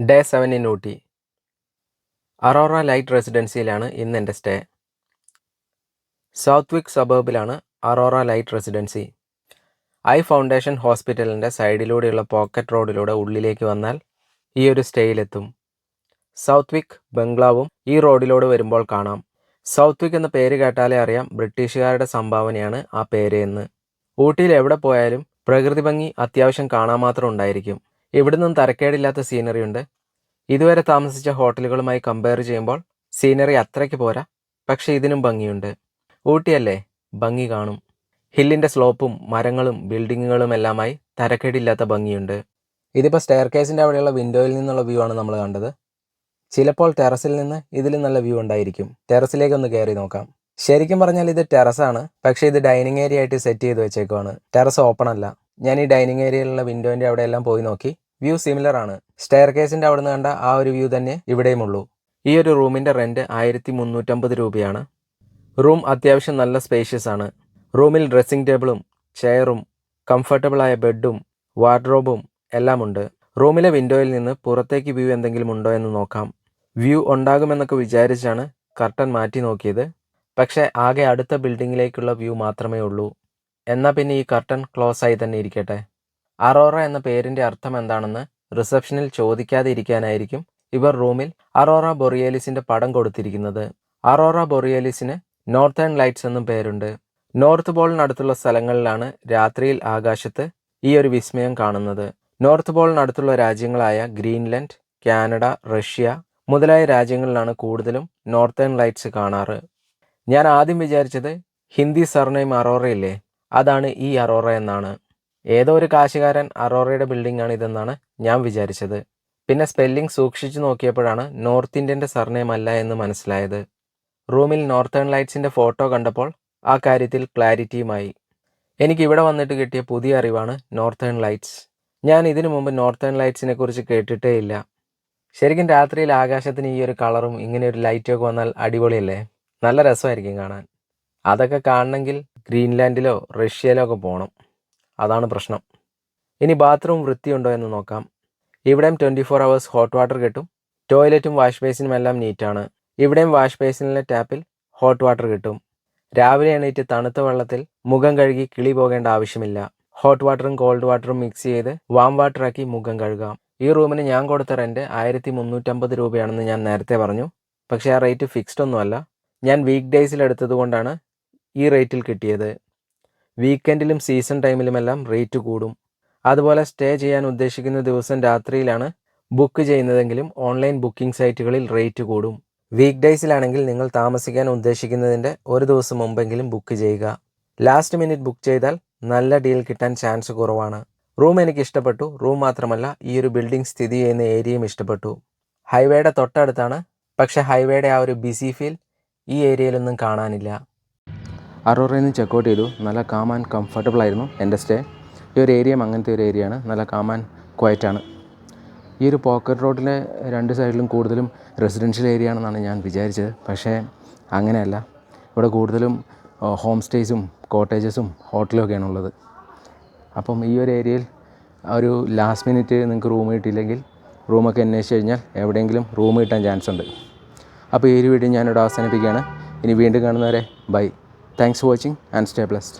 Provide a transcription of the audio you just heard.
Day seven in Ooty. Aurora light റെസിഡൻസിയിലാണ് ഇന്ന് എന്റെ stay. South വിക് സബർബിലാണ് aurora light residency. Eye foundation ഹോസ്പിറ്റലിന്റെ സൈഡിലൂടെയുള്ള പോക്കറ്റ് റോഡിലൂടെ ഉള്ളിലേക്ക് വന്നാൽ ഈ ഒരു സ്റ്റേയിലെത്തും. സൗത്ത് വിക് ബംഗ്ലാവും ഈ റോഡിലൂടെ വരുമ്പോൾ കാണാം. സൗത്ത് വിക് എന്ന പേര് കേട്ടാലേ അറിയാം ബ്രിട്ടീഷുകാരുടെ സംഭാവനയാണ് ആ പേര് എന്ന്. ഊട്ടിയിൽ എവിടെ പോയാലും പ്രകൃതി ഭംഗി അത്യാവശ്യം കാണാൻ മാത്രം ഉണ്ടായിരിക്കും. ഇവിടുന്നും തരക്കേടില്ലാത്ത സീനറി ഉണ്ട്. ഇതുവരെ താമസിച്ച ഹോട്ടലുകളുമായി കമ്പയർ ചെയ്യുമ്പോൾ സീനറി അത്രയ്ക്ക് പോരാ പക്ഷേ ഇതിനും ഭംഗിയുണ്ട്. ഊട്ടിയല്ലേ? ഭംഗി കാണും. ഹില്ലിന്റെ സ്ലോപ്പും മരങ്ങളും ബിൽഡിങ്ങുകളും എല്ലാമായി തരക്കേടില്ലാത്ത ഭംഗിയുണ്ട്. ഇതിപ്പോൾ സ്റ്റെയർ കേസിന്റെ അവിടെയുള്ള വിൻഡോയിൽ നിന്നുള്ള വ്യൂ ആണ് നമ്മൾ കണ്ടത്. ചിലപ്പോൾ ടെറസിൽ നിന്ന് ഇതിലും നല്ല വ്യൂ ഉണ്ടായിരിക്കും. ടെറസിലേക്ക് ഒന്ന് കയറി നോക്കാം. ശരിക്കും പറഞ്ഞാൽ ഇത് ടെറസാണ് പക്ഷേ ഇത് ഡൈനിങ് ഏരിയ ആയിട്ട് സെറ്റ് ചെയ്ത് വെച്ചേക്കുവാണ്. ടെറസ് ഓപ്പൺ അല്ല. ഞാൻ ഈ ഡൈനിങ് ഏരിയയിലുള്ള വിൻഡോന്റെ അവിടെയെല്ലാം പോയി നോക്കി. വ്യൂ സിമിലർ ആണ്. സ്റ്റെയർ കേസിന്റെ അവിടെ നിന്ന് കണ്ട ആ ഒരു വ്യൂ തന്നെ ഇവിടെയും ഉള്ളൂ ഈ ഒരു റൂമിന്റെ റെന്റ് ആയിരത്തി മുന്നൂറ്റമ്പത് രൂപയാണ്. റൂം അത്യാവശ്യം നല്ല സ്പേഷ്യസ് ആണ്. റൂമിൽ ഡ്രസ്സിംഗ് ടേബിളും ചെയറും കംഫർട്ടബിളായ ബെഡും വാർഡ്രോബും എല്ലാം ഉണ്ട്. റൂമിലെ വിൻഡോയിൽ നിന്ന് പുറത്തേക്ക് വ്യൂ എന്തെങ്കിലും ഉണ്ടോ എന്ന് നോക്കാം. വ്യൂ ഉണ്ടാകുമെന്നൊക്കെ വിചാരിച്ചാണ് കർട്ടൻ മാറ്റി നോക്കിയത്. പക്ഷേ ആകെ അടുത്ത ബിൽഡിങ്ങിലേക്കുള്ള വ്യൂ മാത്രമേ ഉള്ളൂ. എന്നാൽ പിന്നെ ഈ കർട്ടൻ ക്ലോസ് ആയി തന്നെ ഇരിക്കട്ടെ. അറോറ എന്ന പേരിന്റെ അർത്ഥം എന്താണെന്ന് റിസപ്ഷനിൽ ചോദിക്കാതെ ഇരിക്കാനായിരിക്കും ഇവർ റൂമിൽ അറോറ ബൊറിയേലിസിന്റെ പടം കൊടുത്തിരിക്കുന്നത്. അറോറ ബൊറിയേലിസിന് നോർത്തേൺ ലൈറ്റ്സ് എന്നും പേരുണ്ട്. നോർത്ത് പോളിനടുത്തുള്ള സ്ഥലങ്ങളിലാണ് രാത്രിയിൽ ആകാശത്ത് ഈ ഒരു വിസ്മയം കാണുന്നത്. നോർത്ത് പോളിനടുത്തുള്ള രാജ്യങ്ങളായ ഗ്രീൻലൻഡ് കാനഡ റഷ്യ മുതലായ രാജ്യങ്ങളിലാണ് കൂടുതലും നോർത്തേൺ ലൈറ്റ്സ് കാണാറ്. ഞാൻ ആദ്യം വിചാരിച്ചത് ഹിന്ദി സർനെയിം അറോറയില്ലേ അതാണ് ഈ അറോറ എന്നാണ്. ഏതോ ഒരു കാശുകാരൻ അറോറയുടെ ബിൽഡിംഗ് ആണ് ഇതെന്നാണ് ഞാൻ വിചാരിച്ചത്. പിന്നെ സ്പെല്ലിംഗ് സൂക്ഷിച്ചു നോക്കിയപ്പോഴാണ് നോർത്ത് ഇന്ത്യന്റെ സർനെയിം അല്ല എന്ന് മനസ്സിലായത്. റൂമിൽ നോർത്തേൺ ലൈറ്റ്സിന്റെ ഫോട്ടോ കണ്ടപ്പോൾ ആ കാര്യത്തിൽ ക്ലാരിറ്റിയുമായി. എനിക്ക് ഇവിടെ വന്നിട്ട് കിട്ടിയ പുതിയ അറിവാണ് നോർത്തേൺ ലൈറ്റ്സ്. ഞാൻ ഇതിനു മുമ്പ് നോർത്തേൺ ലൈറ്റ്സിനെ കുറിച്ച് കേട്ടിട്ടേ ഇല്ല. ശരിക്കും രാത്രിയിൽ ആകാശത്തിന് ഈ ഒരു കളറും ഇങ്ങനെ ഒരു ലൈറ്റും ഒക്കെ വന്നാൽ അടിപൊളിയല്ലേ? നല്ല രസമായിരിക്കും കാണാൻ. അതൊക്കെ കാണണമെങ്കിൽ ഗ്രീൻലാൻഡിലോ റഷ്യയിലോ ഒക്കെ പോകണം അതാണ് പ്രശ്നം. ഇനി ബാത്റൂം വൃത്തിയുണ്ടോ എന്ന് നോക്കാം. ഇവിടെയും twenty four hours hot water കിട്ടും ടോയ്ലറ്റും വാഷ് ബേസിനും എല്ലാം നീറ്റാണ് ഇവിടെയും വാഷ് ബേസിനിലെ ടാപ്പിൽ ഹോട്ട് വാട്ടർ കിട്ടും. രാവിലെ എണീറ്റ് തണുത്ത വെള്ളത്തിൽ മുഖം കഴുകി കിളി പോകേണ്ട ആവശ്യമില്ല. ഹോട്ട് വാട്ടറും കോൾഡ് വാട്ടറും മിക്സ് ചെയ്ത് വാം വാട്ടറാക്കി മുഖം കഴുകാം. ഈ റൂമിന് ഞാൻ കൊടുത്ത റെന്റ് ആയിരത്തി മുന്നൂറ്റമ്പത് രൂപയാണെന്ന് ഞാൻ നേരത്തെ പറഞ്ഞു. പക്ഷേ ആ റേറ്റ് ഫിക്സ്ഡ് ഒന്നുമല്ല. ഞാൻ വീക്ക് ഡേയ്സിൽ എടുത്തത് കൊണ്ടാണ് ഈ റേറ്റിൽ കിട്ടിയത്. വീക്കെൻഡിലും സീസൺ ടൈമിലുമെല്ലാം റേറ്റ് കൂടും. അതുപോലെ സ്റ്റേ ചെയ്യാൻ ഉദ്ദേശിക്കുന്ന ദിവസം രാത്രിയിലാണ് ബുക്ക് ചെയ്യുന്നതെങ്കിലും ഓൺലൈൻ ബുക്കിംഗ് സൈറ്റുകളിൽ റേറ്റ് കൂടും. വീക്ക് ഡേയ്സിലാണെങ്കിൽ നിങ്ങൾ താമസിക്കാൻ ഉദ്ദേശിക്കുന്നതിന്റെ ഒരു ദിവസം മുമ്പെങ്കിലും ബുക്ക് ചെയ്യുക. ലാസ്റ്റ് മിനിറ്റ് ബുക്ക് ചെയ്താൽ നല്ല ഡീൽ കിട്ടാൻ ചാൻസ് കുറവാണ്. റൂം എനിക്ക് ഇഷ്ടപ്പെട്ടു റൂം മാത്രമല്ല ഈ ഒരു ബിൽഡിംഗ് സ്ഥിതി ചെയ്യുന്ന ഏരിയയും ഇഷ്ടപ്പെട്ടു. ഹൈവേയുടെ തൊട്ടടുത്താണ്. പക്ഷേ ഹൈവേയുടെ ആ ഒരു ബിസി ഫീൽ ഈ ഏരിയയിലൊന്നും കാണാനില്ല. അറോറയിൽ നിന്ന് ചെക്കൗട്ട് ചെയ്തു. നല്ല കാം ആൻഡ് കംഫർട്ടബിൾ ആയിരുന്നു എന്റെ സ്റ്റേ ഈ ഒരു ഏരിയയും അങ്ങനത്തെ ഒരു ഏരിയയാണ് നല്ല കാം ആൻഡ് ക്വയറ്റാണ് ഈ ഒരു പോക്കറ്റ് റോഡിലെ രണ്ട് സൈഡിലും കൂടുതലും റെസിഡൻഷ്യൽ ഏരിയ ആണെന്നാണ് ഞാൻ വിചാരിച്ചത്. പക്ഷേ അങ്ങനെയല്ല. ഇവിടെ കൂടുതലും ഹോം സ്റ്റേസും കോട്ടേജസും ഹോട്ടലും ഒക്കെയാണ് ഉള്ളത്. അപ്പം ഈ ഒരു ഏരിയയിൽ ഒരു ലാസ്റ്റ് മിനിറ്റ് നിങ്ങൾക്ക് റൂം കിട്ടിയില്ലെങ്കിൽ റൂമൊക്കെ അന്വേഷിച്ച് കഴിഞ്ഞാൽ എവിടെയെങ്കിലും റൂം കിട്ടാൻ ചാൻസ് ഉണ്ട്. അപ്പോൾ ഈ ഒരു വീഡിയോ ഞാനിവിടെ അവസാനിപ്പിക്കുകയാണ്. ഇനി വീണ്ടും കാണുന്നവരെ bye thanks for watching and stay blessed